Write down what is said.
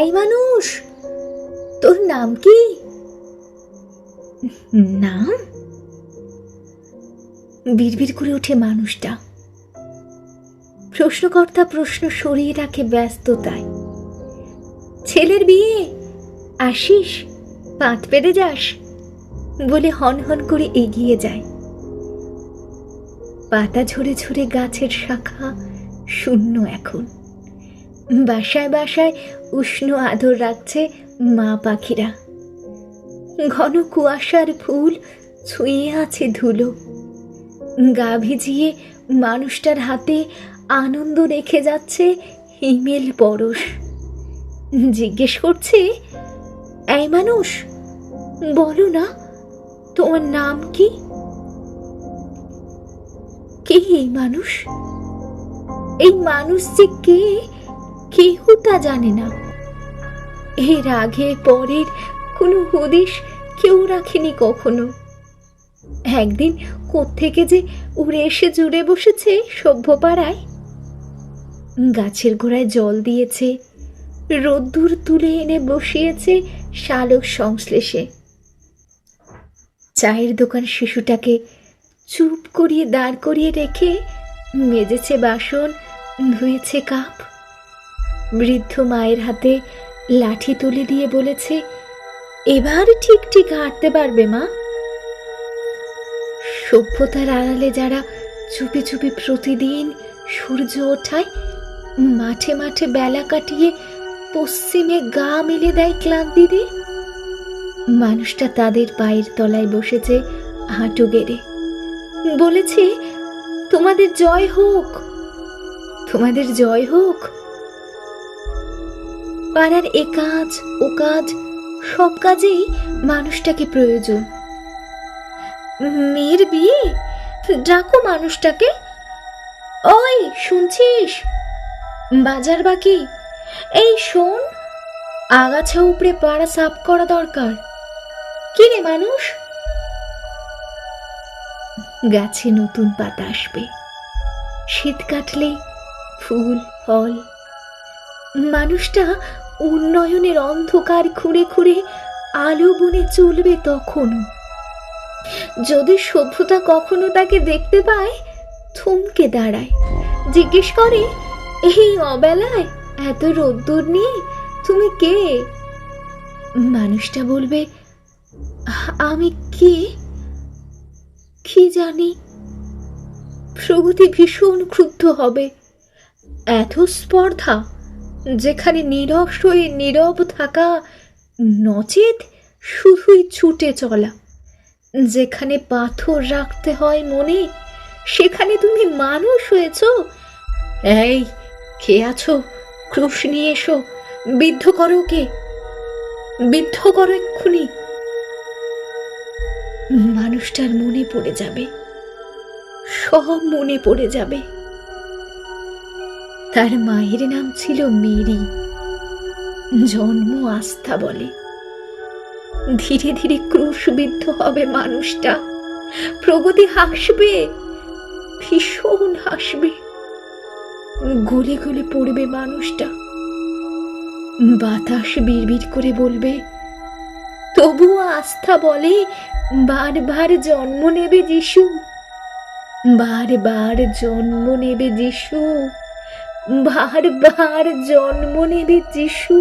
এই মানুষ? তোর নাম কি? নাম? বিড়বিড় করে ওঠে মানুষটা। প্রশ্নকর্তা প্রশ্ন সরিয়ে রাখে ব্যস্ততায়। ছেলের বিয়ে? আসিস, পাত পেরে যাস, বলে হন হন করে এগিয়ে যায়। পাতা ঝরে ঝরে গাছের শাখা শূন্য এখন। বাসায় বাসায় উষ্ণ আদর রাখছে মা পাখিরা। ঘন কুয়াশার ফুল ছুঁয়ে আছে ধুলো। গা ভিজিয়ে মানুষটার হাতে আনন্দ রেখে যাচ্ছে হিমেল পরশ। জিজ্ঞেস করছে, এই মানুষ, বলো না, তোমার নাম কি? কে এই মানুষ? এই মানুষ যে কে কেউ তা জানে না। এর আগে পরের কোনো হদিশ কেউ রাখেনি কখনো। একদিন কোত্থেকে যে উড়ে এসে জুড়ে বসেছে সভ্যপাড়ায়? গাছের গোড়ায় জল দিয়েছে, রোদ্দুর তুলে এনে বসিয়েছে শালক সংশ্লেষে। চায়ের দোকান শিশুটাকে চুপ করিয়ে দাঁড় করিয়ে রেখে মেজেছে বাসন, ধুয়েছে কাপ। বৃদ্ধ মায়ের হাতে লাঠি তুলে দিয়ে বলেছে, এবার ঠিক ঠিক হাঁটতে পারবে মা। সভ্যতার আড়ালে যারা চুপি চুপি প্রতিদিন সূর্য ওঠায়, মাঠে মাঠে বেলা কাটিয়ে পশ্চিমে গা মেলে দেয় ক্লান্তিতে। মানুষটা তাদের পায়ের তলায় বসেছে হাঁটু গেড়ে। বলেছে, তোমাদের জয় হোক, তোমাদের জয় হোক। পাড়ার এ কাজ, ও কাজ, সব কাজেই মানুষটাকে প্রয়োজন। মেয়ের বিয়ে? ডাকো মানুষটাকে। ওই, শুনছিস? বাজার বাকি? এই শোন, আগাছা উপরে পাড়া সাফ করা দরকার। কি রে মানুষ? গাছে নতুন পাতা আসবে। শীত কাটলে ফুল, ফল মানুষটা উন্নয়নের অন্ধকার খুঁড়ে খুঁড়ে আলো বনে চলবে তখনও। যদি সভ্যতা কখনো তাকে দেখতে পায়, থমকে দাঁড়ায়। জিজ্ঞেস করে, এই অবেলায় এত রোদ্দুর নিয়ে তুমি কে? মানুষটা বলবে, আমি কে? কি জানি? প্রগতি ভীষণ ক্রুদ্ধ হবে। এত স্পর্ধা যেখানে হয়ে নীরব থাকা নচেত শুধুই ছুটে চলা। যেখানে পাথর রাখতে হয় মনে, সেখানে তুমি মানুষ হয়েছ। এই, কে আছো? ক্রুশ নিয়ে এসো। বিদ্ধ করো কে বিদ্ধ করো এক্ষুনি। মানুষটার মনে পড়ে যাবে। সব মনে পড়ে যাবে। তার মায়ের নাম ছিল মেরি। জন্ম আস্থা বলে। ধীরে ধীরে ক্রুশবিদ্ধ হবে মানুষটা। প্রগতি হাসবে, ভীষণ হাসবে। গলে গলে পড়বে মানুষটা। বাতাস বিড়বিড় করে বলবে তবুও আস্থা বলে, বারবার জন্ম নেবে যিশু। বারবার জন্ম নেবে যিশু। বারবার জন্ম নেবে যিশু।